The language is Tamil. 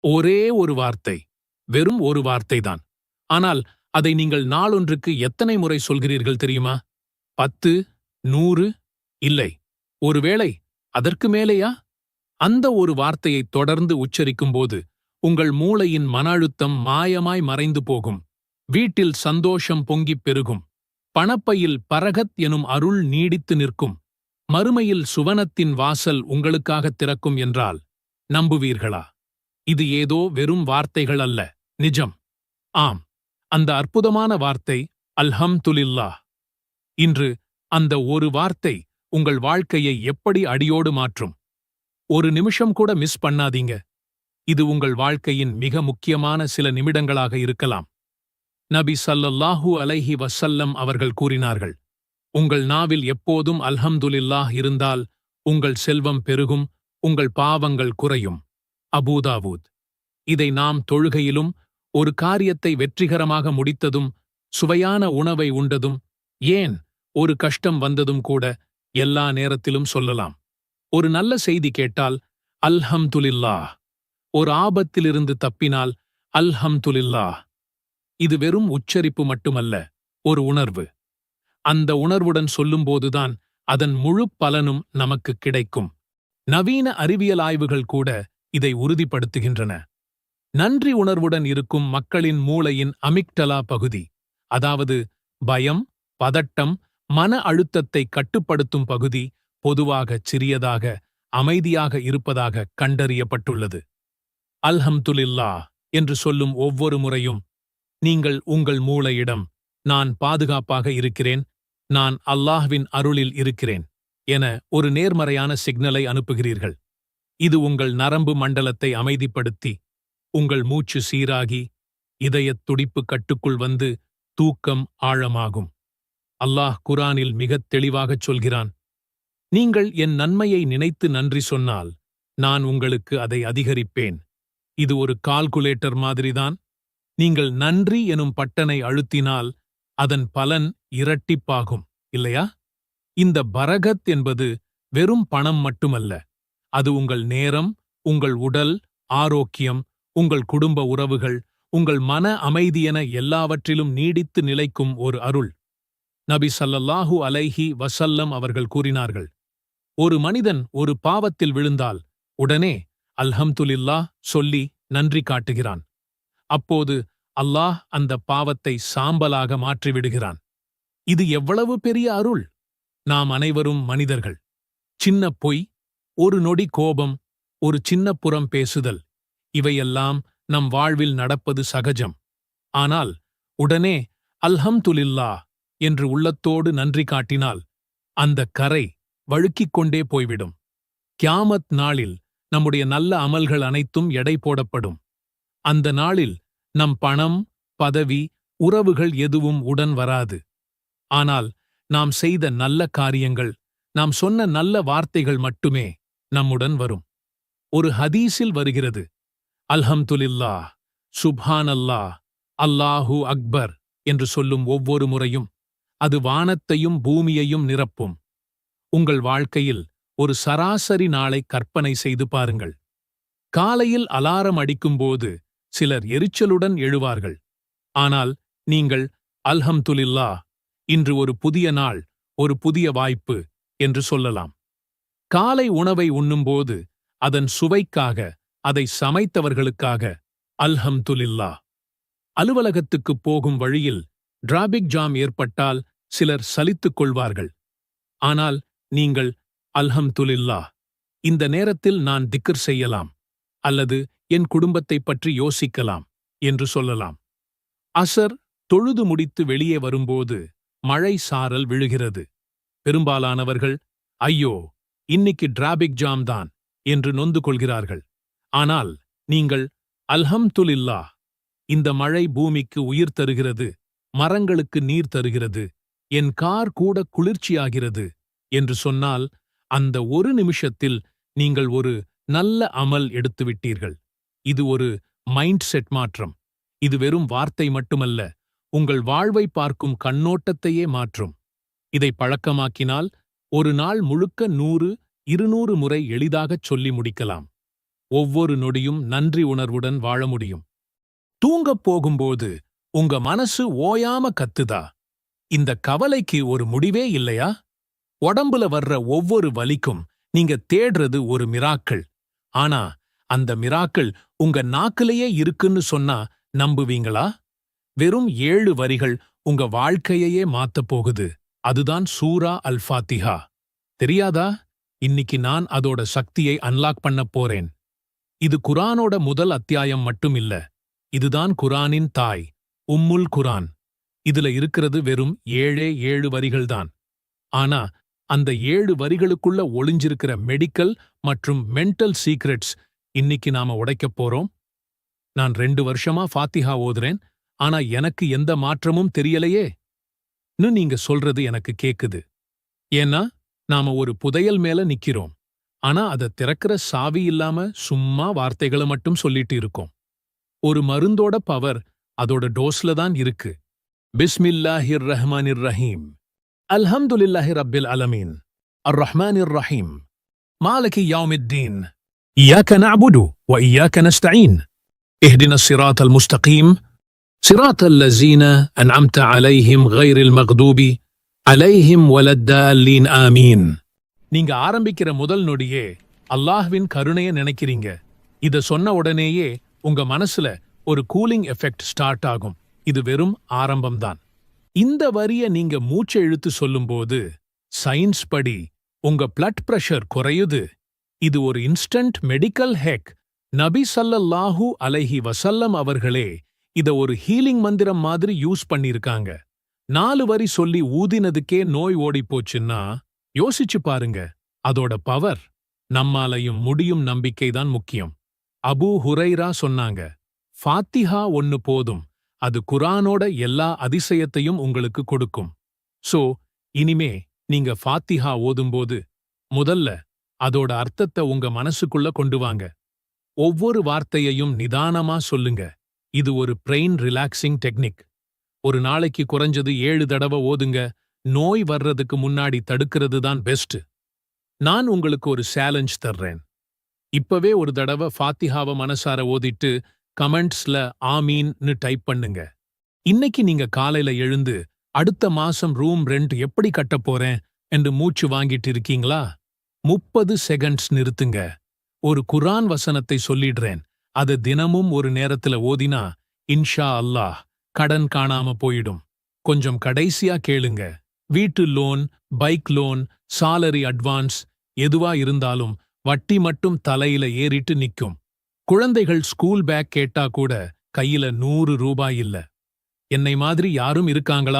ஒரே ஒரு வார்த்தை வெறும் ஒரு வார்த்தைதான். ஆனால் அதை நீங்கள் நாளொன்றுக்கு எத்தனை முறை சொல்கிறீர்கள் தெரியுமா? பத்து நூறு? இல்லை. ஒருவேளை அதற்கு மேலேயா? அந்த ஒரு வார்த்தையை தொடர்ந்து உச்சரிக்கும்போது உங்கள் மூளையின் மன அழுத்தம் மாயமாய் மறைந்து போகும். வீட்டில் சந்தோஷம் பொங்கிப் பெருகும். பணப்பையில் பரகத் எனும் அருள் நீடித்து நிற்கும். மறுமையில் சுவனத்தின் வாசல் உங்களுக்காக திறக்கும் என்றால் நம்புவீர்களா? இது ஏதோ வெறும் வார்த்தைகள் அல்ல. நிஜம். ஆம். அந்த அற்புதமான வார்த்தை அல்ஹம் துலில்லா இன்று அந்த ஒரு வார்த்தை உங்கள் வாழ்க்கையை எப்படி அடியோடு மாற்றும்? ஒரு நிமிஷம் கூட மிஸ் பண்ணாதீங்க. இது உங்கள் வாழ்க்கையின் மிக முக்கியமான சில நிமிடங்களாக இருக்கலாம். நபி சல்லல்லாஹூ அலைஹி வசல்லம் அவர்கள் கூறினார்கள் உங்கள் நாவில் எப்போதும் அல்ஹம்துலில்லாஹ் இருந்தால் உங்கள் செல்வம் பெருகும் உங்கள் பாவங்கள் குறையும். அபூதாவூத். இதை நாம் தொழுகையிலும் ஒரு காரியத்தை வெற்றிகரமாக முடித்ததும் சுவையான உணவை உண்டதும் ஏன் ஒரு கஷ்டம் வந்ததும் கூட எல்லா நேரத்திலும் சொல்லலாம். ஒரு நல்ல செய்தி கேட்டால் அல்ஹம்துலில்லாஹ். ஒரு ஆபத்திலிருந்து தப்பினால் அல்ஹம்துலில்லாஹ். இது வெறும் உச்சரிப்பு மட்டுமல்ல ஒரு உணர்வு. அந்த உணர்வுடன் சொல்லும்போதுதான் அதன் முழு பலனும் நமக்கு கிடைக்கும். நவீன அறிவியல் ஆய்வுகள் கூட இதை உறுதிப்படுத்துகின்றன. நன்றி உணர்வுடன் இருக்கும் மக்களின் மூளையின் அமிக்டலா பகுதி அதாவது பயம் பதட்டம் மன அழுத்தத்தை கட்டுப்படுத்தும் பகுதி பொதுவாகச் சிறியதாக அமைதியாக இருப்பதாக கண்டறியப்பட்டுள்ளது. அல்ஹம்துலில்லா என்று சொல்லும் ஒவ்வொரு முறையும் நீங்கள் உங்கள் மூளையிடம் நான் பாதுகாப்பாக இருக்கிறேன் நான் அல்லாஹ்வின் அருளில் இருக்கிறேன் என ஒரு நேர்மறையான சிக்னலை அனுப்புகிறீர்கள். இது உங்கள் நரம்பு மண்டலத்தை அமைதிப்படுத்தி உங்கள் மூச்சு சீராகி இதயத் துடிப்பு கட்டுக்குள் வந்து தூக்கம் ஆழமாகும். அல்லாஹ் குரானில் மிகத் தெளிவாகச் சொல்கிறான் நீங்கள் என் நன்மையை நினைத்து நன்றி சொன்னால் நான் உங்களுக்கு அதை அதிகரிப்பேன். இது ஒரு கால்குலேட்டர் மாதிரிதான். நீங்கள் நன்றி எனும் பட்டனை அழுத்தினால் அதன் பலன் இரட்டிப்பாகும் இல்லையா? இந்த பரகத் என்பது வெறும் பணம் மட்டுமல்ல. அது உங்கள் நேரம் உங்கள் உடல் ஆரோக்கியம் உங்கள் குடும்ப உறவுகள் உங்கள் மன அமைதியென எல்லாவற்றிலும் நீடித்து நிலைக்கும் ஒரு அருள். நபி சல்லல்லாஹு அலைஹி வசல்லம் அவர்கள் கூறினார்கள் ஒரு மனிதன் ஒரு பாவத்தில் விழுந்தால் உடனே அல்ஹம்துலில்லா சொல்லி நன்றி காட்டுகிறான். அப்போது அல்லாஹ் அந்த பாவத்தை சாம்பலாக மாற்றிவிடுகிறான். இது எவ்வளவு பெரிய அருள்! நாம் அனைவரும் மனிதர்கள். சின்ன பொய் ஒரு நொடி கோபம் ஒரு சின்ன புறம் பேசுதல் இவையெல்லாம் நம் வாழ்வில் நடப்பது சகஜம். ஆனால் உடனே அல்ஹம்துலில்லா என்று உள்ளத்தோடு நன்றி காட்டினால் அந்த கரை வழுக்கிக் கொண்டே போய்விடும். கியாமத் நாளில் நம்முடைய நல்ல அமல்கள் அனைத்தும் எடை போடப்படும். அந்த நாளில் நம் பணம் பதவி உறவுகள் எதுவும் உடன் வராது. ஆனால் நாம் செய்த நல்ல காரியங்கள் நாம் சொன்ன நல்ல வார்த்தைகள் மட்டுமே நம்முடன் வரும். ஒரு ஹதீஸில் வருகிறது அல்ஹம்துலில்லா அல்ஹம்துலில்லாஹ் அல்லா அல்லாஹு அக்பர் என்று சொல்லும் ஒவ்வொரு முறையும் அது வானத்தையும் பூமியையும் நிரப்பும். உங்கள் வாழ்க்கையில் ஒரு சராசரி நாளை கற்பனை செய்து பாருங்கள். காலையில் அலாரம் அடிக்கும்போது சிலர் எரிச்சலுடன் எழுவார்கள். ஆனால் நீங்கள் அல்ஹம்துலில்லா இன்று ஒரு புதிய நாள் ஒரு புதிய வாய்ப்பு என்று சொல்லலாம். காலை உணவை உண்ணும்போது அதன் சுவைக்காக அதை சமைத்தவர்களுக்காக அல்ஹம்துலில்லா அலுவலகத்துக்குப் போகும் வழியில் டிராபிக் ஜாம் ஏற்பட்டால் சிலர் சலித்துக் கொள்வார்கள். ஆனால் நீங்கள் அல்ஹம்துலில்லா இந்த நேரத்தில் நான் திக்கர் செய்யலாம் அல்லது என் குடும்பத்தைப் பற்றி யோசிக்கலாம் என்று சொல்லலாம். அசர் தொழுது முடித்து வெளியே வரும்போது மழை சாரல் விழுகிறது. பெரும்பாலானவர்கள் ஐயோ இன்னிக்கு டிராபிக் ஜாம் தான் என்று நொந்து கொள்கிறார்கள். ஆனால் நீங்கள் அல்ஹம்துலில்லா இந்த மழை பூமிக்கு உயிர் தருகிறது மரங்களுக்கு நீர் தருகிறது என் கார் கூட குளிர்ச்சியாகிறது என்று சொன்னால் அந்த ஒரு நிமிஷத்தில் நீங்கள் ஒரு நல்ல அமல் எடுத்துவிட்டீர்கள். இது ஒரு மைண்ட் செட் மாற்றம். இது வெறும் வார்த்தை மட்டுமல்ல உங்கள் வாழ்வை பார்க்கும் கண்ணோட்டத்தையே மாற்றும். இதை பழக்கமாக்கினால் ஒரு நாள் முழுக்க நூறு இருநூறு முறை எளிதாகச் சொல்லி முடிக்கலாம். ஒவ்வொரு நொடியும் நன்றி உணர்வுடன் வாழ முடியும். தூங்கப் போகும்போது உங்க மனசு ஓயாம கத்துதா? இந்த கவலைக்கு ஒரு முடிவே இல்லையா? உடம்புல வர்ற ஒவ்வொரு வலிக்கும் நீங்க தேடுறது ஒரு மிராக்கள். ஆனா அந்த மிராக்கள் உங்க நாக்கிலேயே இருக்குன்னு சொன்னா நம்புவீங்களா? வெறும் ஏழு வரிகள் உங்க வாழ்க்கையையே மாத்தப் போகுது. அதுதான் சூரா அல் ஃபாத்திஹா தெரியாதா? இன்னிக்கு நான் அதோட சக்தியை அன்லாக் பண்ணப் போறேன். இது குரானோட முதல் அத்தியாயம் மட்டும் இல்ல இதுதான் குரானின் தாய் உம்முல் குரான். இதுல இருக்கிறது வெறும் ஏழே ஏழு வரிகள்தான். ஆனா அந்த ஏழு வரிகளுக்குள்ள ஒளிஞ்சிருக்கிற மெடிக்கல் மற்றும் மென்டல் சீக்ரெட்ஸ் இன்னிக்கு நாம உடைக்கப் போறோம். நான் ரெண்டு வருஷமா ஃபாத்திஹா ஓதுறேன். ஆனா எனக்கு எந்த மாற்றமும் தெரியலையே. னு நீங்க சொல்றது எனக்கு கேக்குது. ஏன்னா நாம ஒரு புதையல் மேல நிக்கிறோம். ஆனா அதை திறக்கிற சாவி இல்லாம சும்மா வார்த்தைகளை மட்டும் சொல்லிட்டு இருக்கோம். ஒரு மருந்தோட பவர் அதோட டோஸ்ல தான் இருக்கு. பிஸ்மில்லாஹிர் ரஹ்மானிர் ரஹீம் அல்ஹம்துலில்லாஹி ரப்பில் அலமீன். அர் ரஹ்மானிர் ரஹீம் மாலகி யாமித்தீன். இயாக்க நஅபுடு வ இயாக்க நஸ்தஈன். இஹ்தின சிராத் அல் முஸ்தகீம். صراط الذين أنعمت عليهم غير المغضوب عليهم ولا الضالين آمين நீங்க ஆரம்பிக்கிற முதல் நொடியே அல்லாஹ்வின் கருணைய நினைக்கிறீங்க இத சொன்ன உடனேயே உங்க மனசுல ஒரு கூலிங் எஃபெக்ட் ஸ்டார்ட் ஆகும் இது வெறும் ஆரம்பம்தான் இந்த வரிய நீங்க மூச்சை இழுத்து சொல்லும்போது சயின்ஸ் படி உங்க பிளட் பிரஷர் குறையுது இது ஒரு இன்ஸ்டன்ட் மெடிக்கல் ஹெக் நபி ஸல்லல்லாஹு அலைஹி வசல்லம் அவர்களே இத ஒரு ஹீலிங் மந்திரம் மாதிரி யூஸ் பண்ணிருக்காங்க. நாலு வரி சொல்லி ஊதினதுக்கே நோய் ஓடிப் போச்சுன்னா யோசிச்சு பாருங்க. அதோட பவர் நம்மாலையும் முடியும் நம்பிக்கைதான் முக்கியம். அபூ ஹுரைரா சொன்னாங்க ஃபாத்திஹா ஒன்னு போதும். அது குரானோட எல்லா அதிசயத்தையும் உங்களுக்கு கொடுக்கும். சோ இனிமே நீங்க ஃபாத்திஹா ஓதும்போது முதல்ல அதோட அர்த்தத்தை உங்க மனசுக்குள்ள கொண்டு வாங்க. ஒவ்வொரு வார்த்தையையும் நிதானமா சொல்லுங்க. இது ஒரு பிரெயின் ரிலாக்ஸிங் டெக்னிக் ஒரு நாளைக்கு குறைஞ்சது ஏழு தடவை ஓதுங்க நோய் வர்றதுக்கு முன்னாடி தடுக்கிறது தான் பெஸ்ட் நான் உங்களுக்கு ஒரு சேலஞ்ச் தர்றேன். இப்பவே ஒரு தடவை ஃபாத்திஹாவ மனசார ஓதிட்டு கமெண்ட்ஸ்ல ஆமீன்னு டைப் பண்ணுங்க. இன்னைக்கு நீங்க காலையில எழுந்து அடுத்த மாசம் ரூம் ரெண்ட் எப்படி கட்டப் போறேன் என்று மூச்சு வாங்கிட்டு இருக்கீங்களா? முப்பது செகண்ட்ஸ் நிறுத்துங்க. ஒரு குரான் வசனத்தை சொல்லிடுறேன். அது தினமும் ஒரு நேரத்துல ஓதினா இன்ஷா அல்லாஹ் கடன் காணாம போயிடும். கொஞ்சம் கடைசியா கேளுங்க. வீட்டு loan bike loan salary advance எதுவா இருந்தாலும் வட்டி மட்டும் தலையில ஏறிட்டு நிக்கும். குழந்தைகள் ஸ்கூல் பேக் கேட்டா கூட கையில நூறு ரூபாய் இல்ல. என்னை மாதிரி யாரும் இருக்காங்களா?